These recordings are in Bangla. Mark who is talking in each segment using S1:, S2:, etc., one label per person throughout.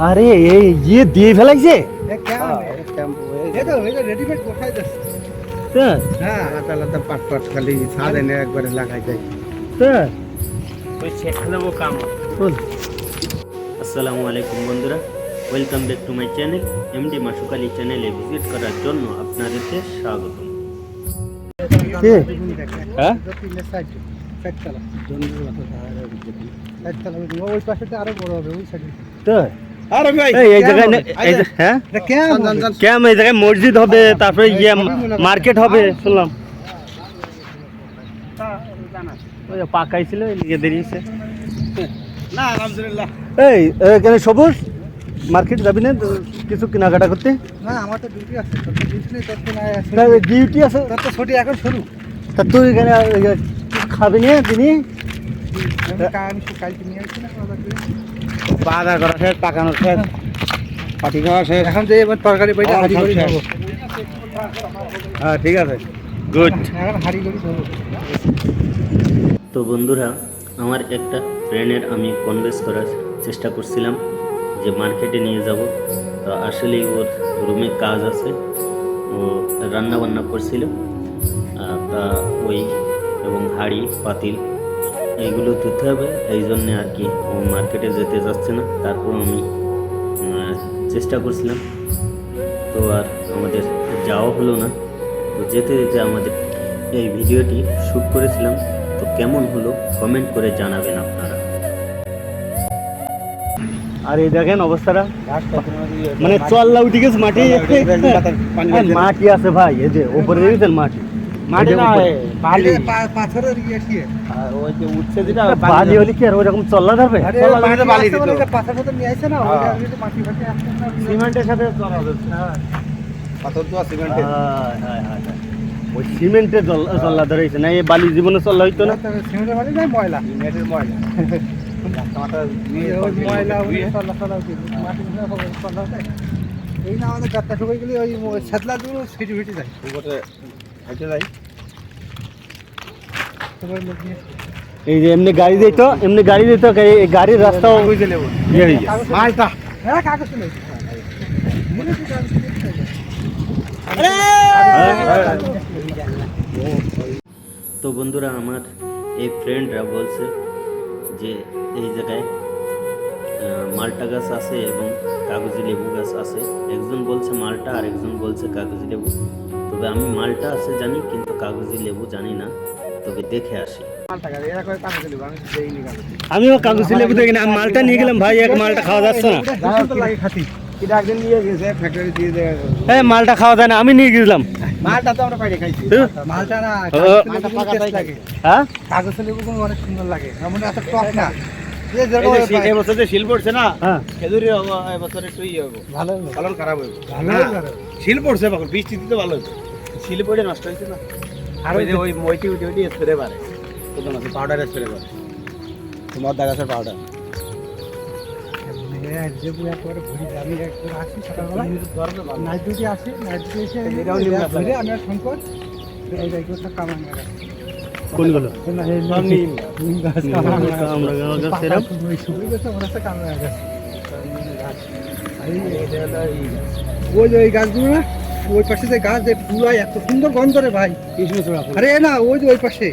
S1: আরে এই ইয়ে দিয়ে ফেলাইছে?
S2: আসসালামু আলাইকুম বন্ধুরা welcome back to my channel MD Masukali চ্যানেলে ভিজিট করার জন্য আপনাদেরকে স্বাগত
S1: হ্যাঁ?
S3: ওই আরও বড় হবে ওই সাইডে।
S1: তো?
S3: আরে ভাই
S1: এই এই জায়গায় না- এই যে- হ্যাঁ?
S3: কেমন?
S1: এই জায়গায় মসজিদ হবে তারপরে ইয়ে মার্কেট হবে শুনলাম। ওই পাকাইছিল দেরিয়েছে
S3: না আলহামদুলিল্লাহ।
S1: এই এখানে সবুজ? মার্কেট যাবি না কিছু কেনাকাটা করতে?
S3: না আমার তো ডিউটি আছে ডিউটি না
S1: ডিউটি আছে।
S3: তোর তো ছুটি এখন শুরু।
S1: তা তুই এখানে খাবি
S3: নিয়ে আসছি না বাজার।
S1: করা শেষ পাকানো শেষ পাটি খাওয়া শেষ।
S3: এখন যে এবার তরকারি পাইটা হাড়ি করে খাব
S1: হ্যাঁ ঠিক আছে। গুড
S3: এখন হাড়ি করে খাব
S2: তো বন্ধুরা আমার একটা ফ্রেন্ডের আমি কনভেন্স করার চেষ্টা করছিলাম যে মার্কেটে নিয়ে যাব। তো আসলে ওর রুমে কাজ আছে। ও রান্না বান্না করছিল তা ওই এবং হাড়ি পাতিল এইগুলো ধুতে হবে। এই জন্যে আর কি মার্কেটে যেতে যাচ্ছে না। তারপর আমি আহ, চেষ্টা করছিলাম। তো আর আমাদের যাওয়া হলো না। তো যেতে যেতে আমাদের এই ভিডিওটি শ্যুট করেছিলাম। তো কেমন হলো কমেন্ট করে জানাবেন আপনারা।
S1: আর এই দেখেন অবস্থাটা। মানে চল্লা উঠে গেছে মাটি। হ্যাঁ, মাটি আছে ভাই এই যে উপরে দেখেছেন মাটি?
S4: মাটি। বালি।
S3: পাথরের ইয়ে কি?
S4: ওই যে উঠছে যেটা
S1: বালি। হলে কি আর ওইরকম চল্লা ধরবে?
S3: বালি পাথর নিয়ে না
S4: হ্যাঁ।
S3: মাটি ফাটি
S4: সিমেন্টের সাথে চলা যাচ্ছে
S3: হ্যাঁ।
S4: পাথর তো সিমেন্টের
S1: হায়, হায়, হায়, হায়। ওই সিমেন্টের চল্লা ধরেছে। না এই বালি জীবনে চল্লা হইতো না?
S3: তবে সিমেন্টের বালি নাই ময়লা।
S4: সিমেন্টের ময়লা।
S3: চলা মাটি এই না আমাদের গাত্তা ঢুকে গেলে ওই ছাতলা গুলো ফিটি ফিটি যায়।
S4: উপরে হাইটে যাই।
S3: সবাই লোক নিয়ে
S1: এই যে এমনি গাড়ি দিত এমনি গাড়ি দিত এই এই গাড়ির রাস্তাও ইয়ে হয়ে গেছে।
S3: মালটা। হ্যাঁ কাগজ নেই মনে কি কাগজ নেই?
S2: তো বন্ধুরা আমার এই ফ্রেন্ডরা বলছে যে এই জায়গায় আহ, মালটা গাছ আছে এবং কাগজি লেবু গাছ আছে। একজন বলছে মালটা আর একজন বলছে কাগজি লেবু। তবে আমি মালটা আছে জানি কিন্তু কাগজি লেবু জানি না। তবে দেখে আসি।
S3: মালটা গাড়ি এরা করে কাগজ নেই আমি দেইনি কাগজ।
S1: আমিও কাগজ লেবু দেখি না মালটা নিয়ে গেলাম ভাই এক মালটা খাওয়া যাচ্ছে না।
S3: এটা সুন্দর লাগে খাতি
S4: এটা একদিন নিয়ে গেছে ফ্যাক্টরি দিয়ে দেয়
S1: মালটা খাওয়া যায় না আমি নিয়ে গেছিলাম।
S4: মালটা তো আমরা বাইরে খাইছি?
S1: হ্যাঁ?
S3: মালটা না মালটা পাকা লাগে
S1: হ্যাঁ?
S3: কাগজ লেবু অনেক সুন্দর লাগে। এমন এত টক না। এই যেরকম
S4: যে শিল পড়ছে না
S1: হ্যাঁ।
S4: খেজুরি এবছর একটু ইয়ে হবে।
S3: ভালো
S4: ফলন খারাপ
S3: ভালো
S4: না, শিল পড়ছে এখন বৃষ্টি দিতে ভালো হয়েছে শিল পড়ে নষ্ট হয়েছে না। আর ওই যে ওই মইটি উঠে উঠে স্প্রে পারে পাউডার স্প্রে তোমার গাছের পাউডার
S3: নাইট ডিউটি আসি নাইট ডিউটি এসে
S4: এটাও নিম
S3: আমি আর ফোন এই গাছ।
S1: কোনগুলো?
S3: ওই। ওই যে ওই গাছগুলো না ওই পাশে যে গাছ যে পুরো এত সুন্দর গন্ধ রে ভাই আরে না ওই যে ওই পাশে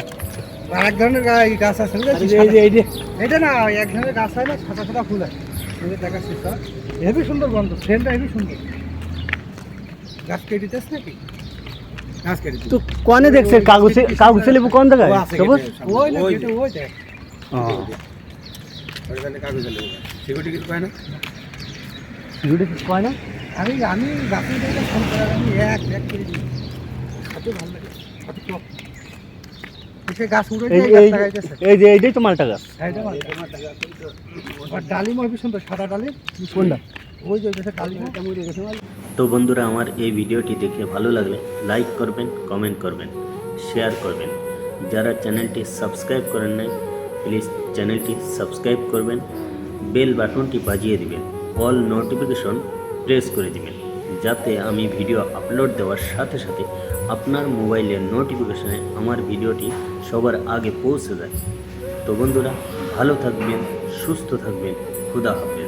S3: আর এক ধরনের এই গাছ আছে
S4: এই যে- এই যে- এই যে
S3: এটা না এক ধরনের গাছ হয় না সাদা সাদা ফুল আছে এই যে স্যার হেভি সুন্দর গন্ধ ট্রেনটা হেভি সুন্দর গাছ কেটে দিতেছ নাকি।
S1: তো কোনে দেখছে? কাগজ কাগজ লেবু কোন জায়গায়? সবুজ?
S3: ওই
S4: ওই লেবু। সিকিউরিটি কিছু না?
S1: কয় না?
S3: আমি আমি গাছের ফোন করার আমি এক এক করে দিই। কত ভালো লাগে। কত টক সে গাছ উড়ে
S1: এই যে এইটাই তো মালটা গাছ।
S3: ডালিম হেভি সুন্দর সাদা ডালিম?
S1: কোনটা?
S3: ওই যে ডালিম।
S2: তো বন্ধুরা, আমার এই ভিডিওটি দেখে ভালো লাগলে লাইক করবেন, কমেন্ট করবেন, শেয়ার করবেন। যারা চ্যানেলটি সাবস্ক্রাইব করেন নাই, প্লিজ চ্যানেলটি সাবস্ক্রাইব করবেন, বেল বাটনটি বাজিয়ে দিবেন, অল নোটিফিকেশন প্রেস করে দিবেন, যাতে আমি ভিডিও আপলোড দেওয়ার সাথে সাথে আপনার মোবাইলের নোটিফিকেশনে আমার ভিডিওটি সবার আগে পৌঁছে যায়। তো বন্ধুরা, ভালো থাকবেন, সুস্থ থাকবেন, খুদা হাফেজ।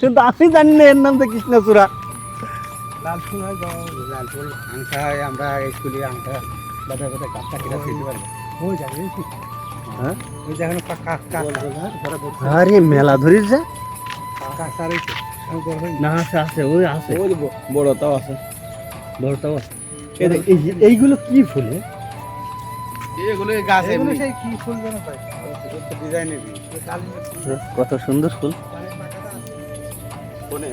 S1: কিন্তু আমি জানি না এর নাম তো কৃষ্ণচূড়া।
S3: লাল ফুল হয়?
S4: আংসা হয় আমরা স্কুলে আংসা বাদা বাদা কাঁচা কিনা খেতে পারব
S3: হয়ে যাবে
S1: হ্যাঁ
S3: ওই যে এখন
S1: আরে মেলা ধরিস যা।
S3: কাঁচা রয়েছে আমি বড় হয়নি
S1: না আছে আছে ওই আছে।
S4: ওই বড়টাও আছে।
S1: বড়টাও আছে। এই এই এইগুলো কি ফুলে?
S4: এগুলো গাছ
S3: এগুলো সেই কি ফুল যেন পাই
S4: ডিজাইনের
S1: কত সুন্দর ফুল।
S4: কোনে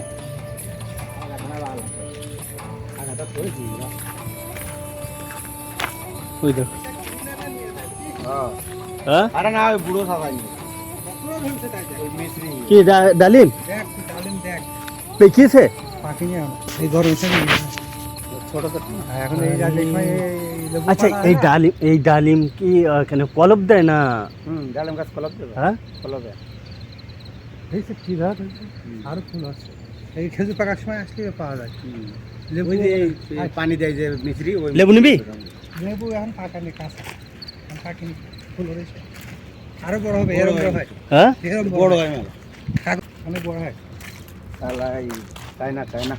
S1: ওই দেখ। হ্যাঁ?
S4: আরে না ওই বুড়ো সাজাইনি
S1: কি ডালিম
S3: দেখ তুই ডালিম? দেখ
S1: পেকিয়েছে
S3: এখন এই ঘর
S1: আচ্ছা এই ডালিম এই ডালিম কি এখানে কলব দেয় না?
S4: হুম ডালিম গাছ কলপ দেবে।
S1: হ্যাঁ?
S4: কলপ দেয়
S3: এই সব কি ঘাট আরও ফুল আছে। এই খেজুর পাকার সময় আসলে পাওয়া যায়। লেবু
S4: ওই যে এই পানি দেয় যে মিশ্রি ওই
S1: লেবু নিবি?
S3: লেবু এখন পাকানি কাঁচা। এখন পাকিনি ফুল হয়েছে। আরও বড় হবে এরকম বড় হয়।
S1: হ্যাঁ।
S3: এরকম
S4: বড় হয়। মেলা
S3: অনেক বড় হয়।
S4: তাহলে তাই না তাই না?